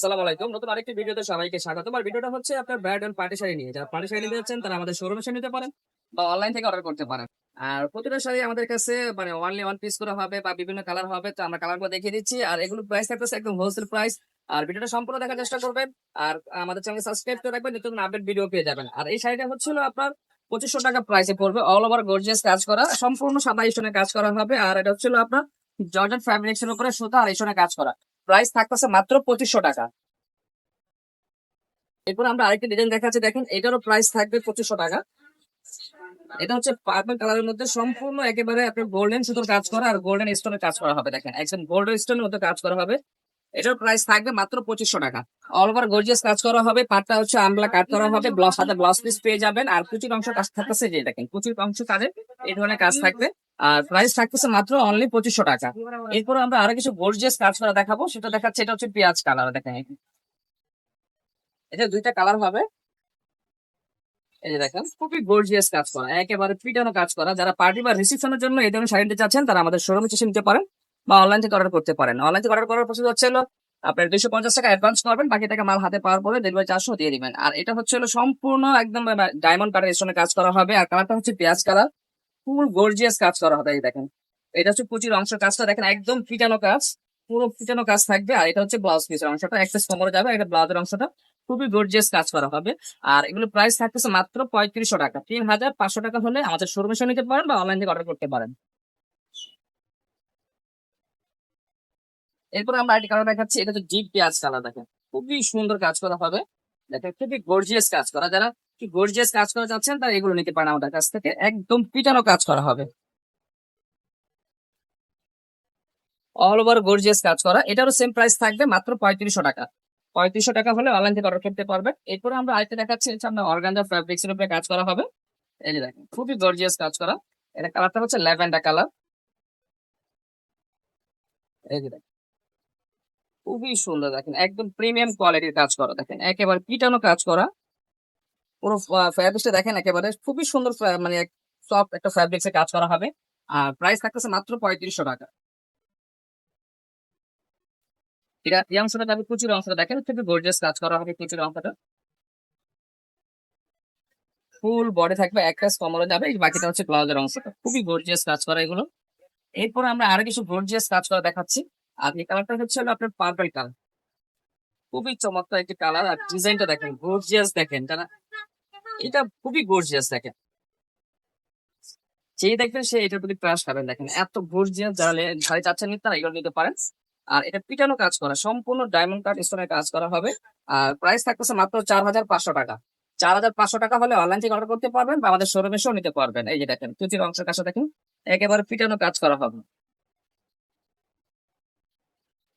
সালাম আলাইকুম নতুন আরেকটি ভিডিওতে সবাইকে স্বাগত। আর ভিডিওটা হচ্ছে আপনার ব্র্যান্ড এন্ড পার্টি শাড়ি নিয়ে। যারা পার্টি শাড়ি নিতে যাচ্ছেন তারা আমাদের শোরুমে এসে নিতে পারেন বা অনলাইন থেকে অর্ডার করতে পারেন। আর প্রতিটা শাড়ি আমাদের কাছে মানে ওয়ানলি ওয়ান পিস করে হবে বা বিভিন্ন কালার হবে, তো আমরা কালারগুলো দেখিয়ে দিচ্ছি। আর এগুলো প্রাইস থাকতেছে একদম হোলসেল প্রাইস আর ভিডিওটা সম্পূর্ণ দেখার চেষ্টা করবেন। আর আমাদের চ্যানেল সাবস্ক্রাইব করে রাখবেন, নতুন আপডেট ভিডিও পেয়ে যাবেন। আর এই শাড়িটা হচ্ছিল আপনার পঁচিশশো টাকা প্রাইসে পড়বে। অল ওভার গর্জিয়াস কাজ করা, সম্পূর্ণ সাদা স্টোনে কাজ করা হবে। আর এটা হচ্ছিল আপনার জর্জেট ফ্যাব্রিক্স এর উপরে সুতা আর স্টোনে কাজ করা। প্রাইস থাকতেছে মাত্র পঁচিশশো টাকা। এরপর আমরা আরেকটি ডিজাইন দেখাচ্ছি, দেখেন, এটারও প্রাইস থাকবে পঁচিশশো টাকা। এটা হচ্ছে পার্পল কালারের মধ্যে সম্পূর্ণ একেবারে আপনার গোল্ডেন সুতোর কাজ করা আর গোল্ডেন স্টোনের কাজ করা হবে, দেখেন। একজন গোল্ডেন স্টোনের মধ্যে কাজ করা হবে। এটার প্রাইস থাকবে মাত্র পঁচিশশো টাকা। অল ওভার গর্জিয়াস কাজ করা হবে, পাটটা হচ্ছে আমলা কাট করা হবে ব্লাউজ সাথে ব্লাউজ পিস পেয়ে যাবেন। আর কুচির অংশ কাজ থাকতেছে যে, দেখেন, কুচির অংশ কাজে এই ধরনের কাজ থাকবে। আর প্রাইস থাকতেছে মাত্র অনলি পঁচিশশো টাকা। এরপর আমরা আরও কিছু গর্জিয়াস কাজ করা দেখাবো। সেটা দেখাচ্ছে, এটা হচ্ছে পেঁয়াজ কালার দেখেন। এটা দুইটা কালার হবে। এই যে দেখেন, খুবই গর্জিয়াস কাজ করা, একেবারে পিটানো কাজ করা। যারা পার্টি বা রিসেপশনের জন্য এই ধরনের শাড়ি চাচ্ছেন, তারা আমাদের শোরুমে এসে নিতে পারেন বা অনলাইন থেকে অর্ডার করতে পারেন। অনলাইন থেকে অর্ডার করার প্রসেস হচ্ছে আপনার দুইশো পঞ্চাশ টাকা অ্যাডভান্স করবেন, বাকি টাকা মাল হাতে পাওয়ার পরে ডেলিভারি চার্জও দিয়ে দিবেন। আর এটা হচ্ছে হলো সম্পূর্ণ একদম ডায়মন্ড কালার স্টোনে কাজ করা হবে। আর কালারটা হচ্ছে পেঁয়াজ কালার ফুল গর্জিয়াস কাজ করা এই দেখেন। এটা হচ্ছে কুচির অংশ কাজটা, দেখেন, একদম ফিটানো কাজ, পুরো ফিটানো কাজ থাকবে, আর এটা হচ্ছে ব্লাউজ পিসের অংশটা এক্সেস কমরে যাবে, এটা ব্লাউজের অংশটা, খুবই গর্জিয়াস কাজ করা হবে। আর এগুলো প্রাইস থাকতেছে মাত্র পঁয়ত্রিশশো টাকা, তিন হাজার পাঁচশো টাকা হলে আমাদের শোরুমে নিতে পারেন বা অনলাইন থেকে অর্ডার করতে পারেন। এরপর আমরা আরেকটি কালার দেখাচ্ছি, এটা হচ্ছে জিপ পেঁয়াজ কালার দেখেন। খুবই সুন্দর কাজ করা হবে, দেখেন, খুবই গর্জিয়াস কাজ করা। যারা কি গর্জিয়াস কাজ করা যাচ্ছেন, তারা এগুলো নিতে পারেন আমাদের কাছ থেকে। একদম পিটানো কাজ করা হবে। অল ওভার গর্জিয়াস কাজ করা। এটারও সেম প্রাইস থাকবে মাত্র পঁয়ত্রিশশো টাকা। পঁয়ত্রিশশো টাকা হলে অনলাইন থেকে অর্ডার করতে পারবেন। এরপরে আমরা আরেকটা দেখাচ্ছি হচ্ছে আপনার অর্গানজা ফ্যাব্রিক্স উপরে কাজ করা হবে। এই যে দেখেন, খুবই গর্জিয়াস কাজ করা। এটা কালারটা হচ্ছে ল্যাভেন্ডার কালার এই যে দেখেন, খুবই সুন্দর দেখেন, একদম প্রিমিয়াম কোয়ালিটির কাজ করা দেখেন। একেবারে পিটানো কাজ করা। পুরো ফ্যাব্রিক্সটা দেখেন একেবারে খুবই সুন্দর মানে সফট একটা ফ্যাব্রিক্সে কাজ করা হবে। আর প্রাইস থাকতেছে মাত্র পঁয়ত্রিশশো টাকা। এটা এই অংশটা যাবে কুচির অংশটা দেখেন খুবই গর্জিয়াস কাজ করা হবে কুচির অংশটা। ফুল বডি থাকবে, এক কমরে যাবে বাকিটা হচ্ছে ব্লাউজের অংশটা খুবই গর্জিয়াস কাজ করা এগুলো। এরপর আমরা আরও কিছু গর্জিয়াস কাজ করা দেখাচ্ছি। আর এই কালারটা হচ্ছে হলো আপনার পার্পল কালার খুবই চমৎকার একটি কালার আর ডিজাইনটা দেখেন গর্জিয়াস দেখেন যারা এটা খুবই গর্জিয়াস দেখেন। যে দেখবেন সে এটার প্রতি ক্রাশ খাবেন দেখেন। এত গর্জিয়াস যারা শাড়ি চাচ্ছেন নিতে তারা এগুলো নিতে পারেন। আর এটা পিটানো কাজ করা, সম্পূর্ণ ডায়মন্ড কাট স্টোনের কাজ করা হবে। আর প্রাইস থাকতেছে মাত্র চার হাজার পাঁচশো টাকা। চার হাজার পাঁচশো টাকা হলে অনলাইন থেকে অর্ডার করতে পারবেন বা আমাদের শোরুমে এসেও নিতে পারবেন। এই যে দেখেন কুচির অংশের কাছে দেখেন, একেবারে পিটানো কাজ করা হবে।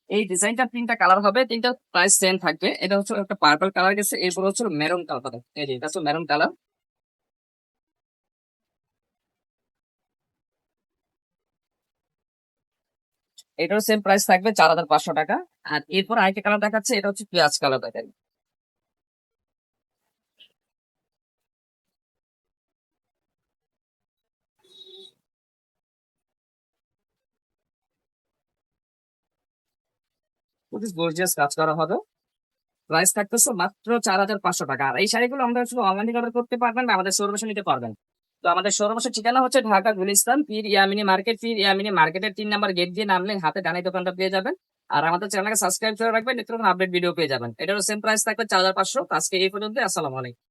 এই ডিজাইনটা তিনটা কালার হবে, তিনটা প্রাইস সেম থাকবে। এটা হচ্ছে একটা পার্পল কালার গেছে, এরপর হচ্ছে মেরুন কালার এই যে, এটা হচ্ছে মেরুন কালার এটারও সেম প্রাইস থাকবে চার হাজার পাঁচশো টাকা। আর এরপর আরেকটা কালার দেখাচ্ছে, এটা হচ্ছে পেঁয়াজ কালার দেখেন খুবই গর্জিয়াস কাজ করা হবে। প্রাইস থাকতেছে মাত্র চার হাজার পাঁচশো টাকা। আর এই শাড়িগুলো আমরা শুধু অনলাইনে অর্ডার করতে পারবেন বা আমাদের শোরুমে নিতে পারবেন। তো আমাদের শোরুমের ঠিকানা হচ্ছে ঢাকা, গুলিস্তান, পীর ইয়ামিনী মার্কেট। পীর ইয়ামিনি মার্কেটের তিন নাম্বার গেট দিয়ে নামলে হাতে ডানে দোকানটা পেয়ে যাবেন। আর আমাদের চ্যানেলকে সাবস্ক্রাইব করে রাখবেন, নিত্য আপডেট ভিডিও পেয়ে যাবেন। এটারও সেম প্রাইস থাকবে চার হাজার পাঁচশো। আজকে এই পর্যন্ত আসসালামু আলাইকুম।